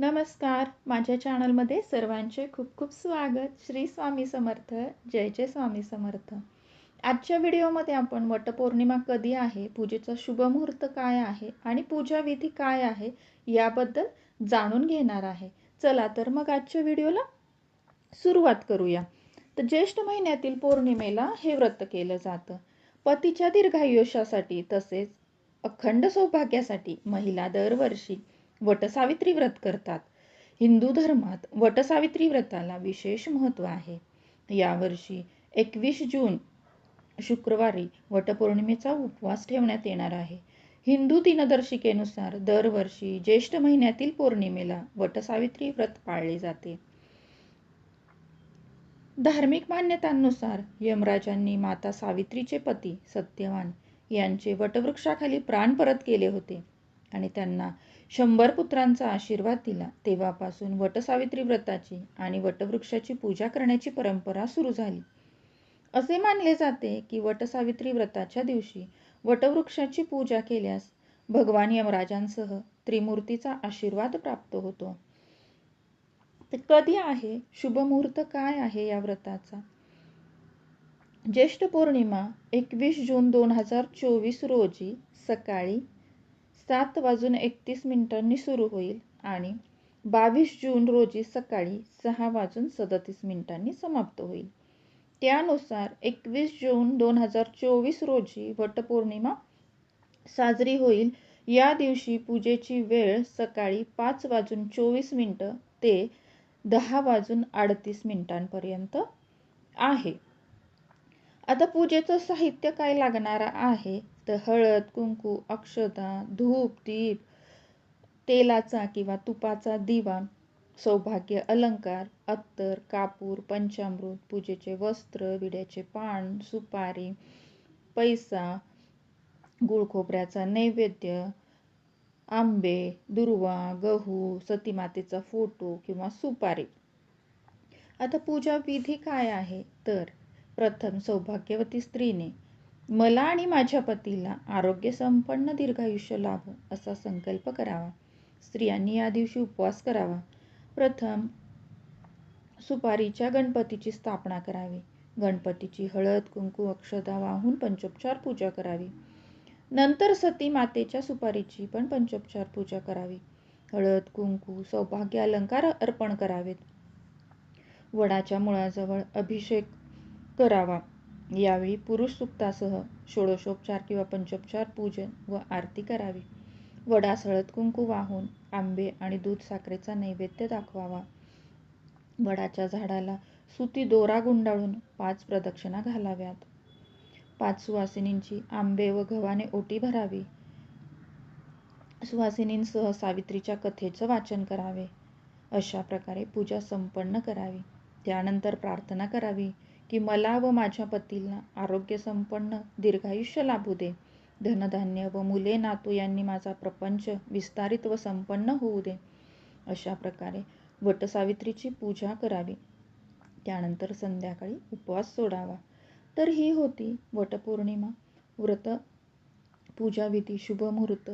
नमस्कार. माझ्या चॅनलमध्ये सर्वांचे खूप खूप स्वागत. श्री स्वामी समर्थ. जय जय स्वामी समर्थ. आजच्या व्हिडिओमध्ये आपण वटपौर्णिमा कधी आहे पूजेचा शुभ मुहूर्त काय आहे आणि पूजा विधी काय आहे याबद्दल जाणून घेणार आहे. चला तर मग आजच्या व्हिडिओला सुरुवात करूया. तर ज्येष्ठ महिन्यातील पौर्णिमेला हे व्रत केलं जातं. पतीच्या दीर्घायुष्यासाठी तसेच अखंड सौभाग्यासाठी महिला दरवर्षी वटसावित्री व्रत करतात. हिंदू धर्मात वटसावित्री व्रताला विशेष महत्त्व आहे. यावर्षी एकवीस जून शुक्रवारी वटपौर्णिमेचा उपवास ठेवण्यात येणार आहे. हिंदू दिनदर्शिकेनुसार दरवर्षी ज्येष्ठ महिन्यातील पौर्णिमेला वटसावित्री व्रत पाळले जाते. धार्मिक मान्यतांनुसार यमराजांनी माता सावित्रीचे पती सत्यवान यांचे वटवृक्षाखाली प्राण परत केले होते आणि त्यांना शंभर पुत्रांचा आशीर्वाद दिला. तेव्हापासून वटसावित्री व्रताची आणि वटवृक्षाची पूजा करण्याची परंपरा सुरू झाली. असे मानले जाते की वटसावित्री व्रताच्या दिवशी वटवृक्षाची पूजा केल्यास भगवान यमराजांसह त्रिमूर्तीचा आशीर्वाद प्राप्त होतो. कधी आहे? शुभ मुहूर्त काय आहे या व्रताचा? ज्येष्ठ पौर्णिमा एकवीस जून दोन हजार चोवीस रोजी सकाळी सात वाजून एकतीस मिनिटांनी सुरू होईल आणि बावीस जून रोजी सकाळी सहा वाजून सदतीस मिनिटांनी समाप्त होईल. त्यानुसार एकवीस जून दोन हजार चोवीस रोजी वटपौर्णिमा साजरी होईल. या दिवशी पूजेची वेळ सकाळी पाच वाजून चोवीस मिनटं ते दहा वाजून अडतीस मिनिटांपर्यंत आहे. आता पूजेचं साहित्य काय लागणार आहे? तर हळद कुंकू अक्षता धूप दीप तेलाचा किंवा तुपाचा दिवा सौभाग्य अलंकार अत्तर कापूर पंचामृत पूजेचे वस्त्र विड्याचे पान सुपारी पैसा गुळखोबऱ्याचा नैवेद्य आंबे दुर्वा गहू सतीमातेचा फोटो किंवा सुपारी. आता पूजा विधी काय आहे? तर प्रथम सौभाग्यवती स्त्रीने मला आणि माझ्या पतीला आरोग्य संपन्न दीर्घायुष्य लाभो असा संकल्प करावा. स्त्रियांनी या दिवशी उपवास करावा. प्रथम सुपारीच्या गणपतीची स्थापना करावी. गणपतीची हळद कुंकू अक्षदा वाहून पंचोपचार पूजा करावी. नंतर सती मातेच्या सुपारीची पण पंचोपचार पूजा करावी. हळद कुंकू सौभाग्य अलंकार अर्पण करावेत. वडाच्या मुळाजवळ अभिषेक करावा. यावेळी पुरुष सुक्तासह षोडशोपचार किंवा पंचोपचार पूजन व आरती करावी. वडास हळद कुंकू वाहून आंबे आणि दूध साखरेचा नैवेद्य दाखवावा. वडाच्या झाडाला सुती दोरा गुंडाळून पाच प्रदक्षिणा घालाव्यात. पाच सुवासिनींची आंबे व गव्हाने ओटी भरावी. सुवासिनींसह सावित्रीच्या कथेचं वाचन करावे. अशा प्रकारे पूजा संपन्न करावी. त्यानंतर प्रार्थना करावी. की मला व माझ्या पतीला आरोग्य संपन्न दीर्घायुष्य लाभू दे. धनधान्य व मुले नातू यांनी माझा प्रपंच विस्तारित व संपन्न होऊ दे. अशा प्रकारे वटसावित्रीची पूजा करावी. त्यानंतर संध्याकाळी उपवास सोडावा. तर ही होती वटपौर्णिमा. व्रत पूजाविधी शुभमुहूर्त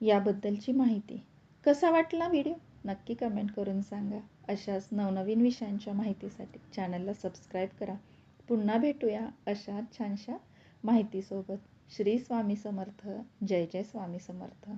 याबद्दलची माहिती. कसा वाटला व्हिडिओ? नक्की कमेंट करून सांगा. अशाच नवनवीन विषयांच्या माहितीसाठी चॅनलला सबस्क्राईब करा. पुन्हा भेटूया अशाच छानशा माहितीसोबत. श्री स्वामी समर्थ. जय जय स्वामी समर्थ.